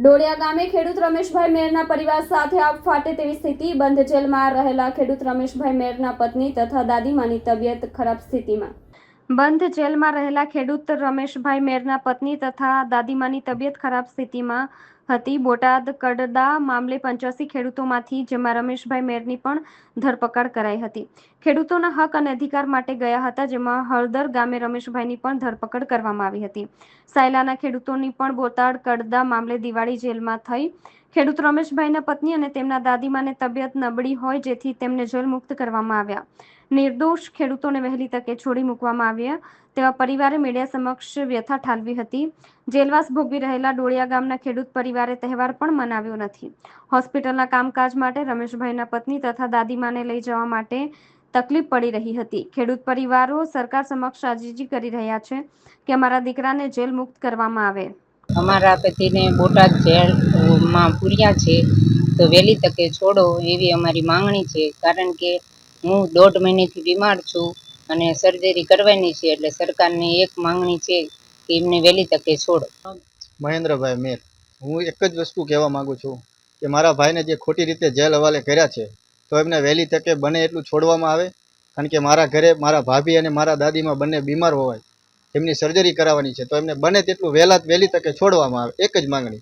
ડોળિયા ગામે ખેડૂત રમેશભાઈ મેરના પરિવાર સાથે આપ ફાટે તેવી સ્થિતિ બંધ જેલમાં રહેલા ખેડૂત રમેશભાઈ મેરના પત્ની તથા દાદીમાની તબિયત ખરાબ સ્થિતિમાં. બંધ જેલમાં રહેલા ખેડૂત રમેશભાઈ મેરના પત્ની તથા દાદીમાની તબિયત ખરાબ સ્થિતિમાં હતી. બોટાદ કડદા મામલે પંચ્યાસી ખેડૂતોમાંથી, જેમાં રમેશભાઈ મેરની પણ ધરપકડ કરાઈ હતી. ખેડૂતોના હક અને અધિકાર માટે ગયા હતા, જેમાં હળદર ગામે રમેશભાઈની પણ ધરપકડ કરવામાં આવી હતી. સાયલાના ખેડૂતોની પણ બોટાદ કડદા મામલે દિવાળી જેલમાં થઈ. ખેડૂત રમેશભાઈના પત્ની અને તેમના દાદીમાને તબિયત નબળી હોય, જેથી તેમને જેલ મુક્ત કરવામાં આવ્યા. નિર્દોષ ખેડૂતોને વહેલી તકે છોડી મૂકવામાં આવ્યા તેવા પરિવારે મીડિયા સમક્ષ વ્યથા ઠાલવી હતી. જેલવાસ ભોગવી રહેલા ડોળિયા ગામના ખેડૂત પરિવારે તહેવાર પણ મનાવ્યો નથી. હોસ્પિટલના કામકાજ માટે રમેશભાઈના પત્ની તથા દાદીમાને લઈ જવા માટે તકલીફ પડી રહી હતી. ખેડૂત પરિવારો સરકાર સમક્ષ આજીજી કરી રહ્યા છે કે અમારા દીકરાને જેલ મુક્ત કરવામાં આવે. અમારા પતિને બોટાદ જેલમાં પૂર્યા છે. તો વહેલી તકે છોડો એવી અમારી માંગણી છે. કારણ કે હું દોઢ મહિનેથી બીમાર છું અને સર્જરી કરવાની છે એટલે સરકારની એક માંગણી છે કે એમને વહેલી તકે છોડો. મહેન્દ્રભાઈ મેર, હું એક જ વસ્તુ કહેવા માંગુ છું કે મારા ભાઈને જે ખોટી રીતે જેલ હવાલે કર્યા છે, તો એમને વહેલી તકે બને એટલું છોડવામાં આવે? કારણ કે મારા ઘરે મારા ભાભી અને મારા દાદીમાં બંને બીમાર હોવાય, એમની સર્જરી કરાવવાની છે, તો એમને બને તેટલું વહેલા વહેલી તકે છોડવામાં આવે, એક જ માંગણી